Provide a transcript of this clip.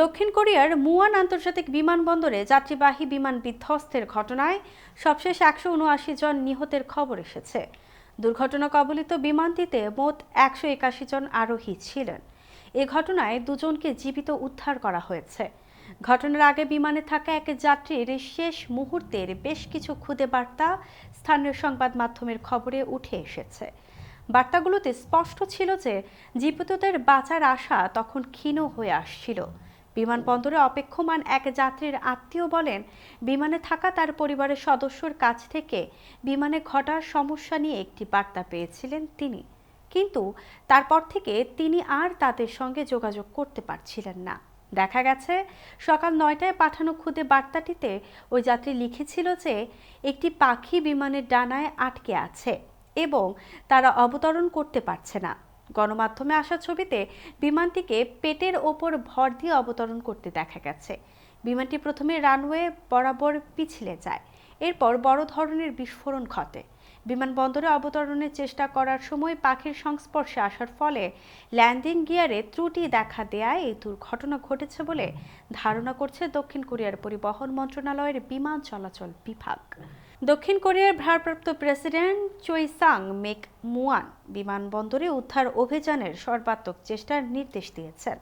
দক্ষিণ কোরিয়ার মুয়ান আন্তর্জাতিক বিমানবন্দরে যাত্রীবাহী বিমান বিধ্বস্তের ঘটনায় সবশেষ একশো উনআশি জন নিহতের খবর এসেছে। দুর্ঘটনা কবলিত বিমানটিতে মোট একশো একাশি জন আরোহী ছিলেন। এ ঘটনায় দুজনকে জীবিত উদ্ধার করা হয়েছে। ঘটনার আগে বিমানে থাকা এক যাত্রীর শেষ মুহূর্তের বেশ কিছু খুদে বার্তা স্থানীয় সংবাদ মাধ্যমের খবরে উঠে এসেছে। বার্তাগুলোতে স্পষ্ট ছিল যে, জীবিতদের বাঁচার আশা তখন ক্ষীণ হয়ে আসছিল। বিমানবন্দরে অপেক্ষমান এক যাত্রীর আত্মীয় বলেন, বিমানে থাকা তার পরিবারের সদস্যর কাছ থেকে বিমানে ঘটার সমস্যা নিয়ে একটি বার্তা পেয়েছিলেন তিনি। কিন্তু তারপর থেকে তিনি আর তাদের সঙ্গে যোগাযোগ করতে পারছিলেন না। দেখা গেছে, সকাল নয়টায় পাঠানো খুদে বার্তাটিতে ওই যাত্রী লিখেছিল যে, একটি পাখি বিমানের ডানায় আটকে আছে এবং তারা অবতরণ করতে পারছে না। গণমাধ্যমে আসা ছবিতে বিমানটিকে পেটের ওপর ভর দিয়ে অবতরণ করতে দেখা গেছে। বিমানটি প্রথমে রানওয়ে বরাবর পিছলে যায়, এরপর বড় ধরনের বিস্ফোরণ ঘটে। বিমানবন্দরে অবতরণের চেষ্টা করার সময় পাখির সংস্পর্শে আসার ফলে ল্যান্ডিং গিয়ারে ত্রুটি দেখা দেয়ায় এই দুর্ঘটনা ঘটেছে বলে ধারণা করছে দক্ষিণ কোরিয়ার পরিবহন মন্ত্রণালয়ের বিমান চলাচল বিভাগ। দক্ষিণ কোরিয়ার ভারপ্রাপ্ত প্রেসিডেন্ট চৈ সাং মেক মুয়ান বিমানবন্দরে উদ্ধার অভিযানের সর্বাত্মক চেষ্টার নির্দেশ দিয়েছেন।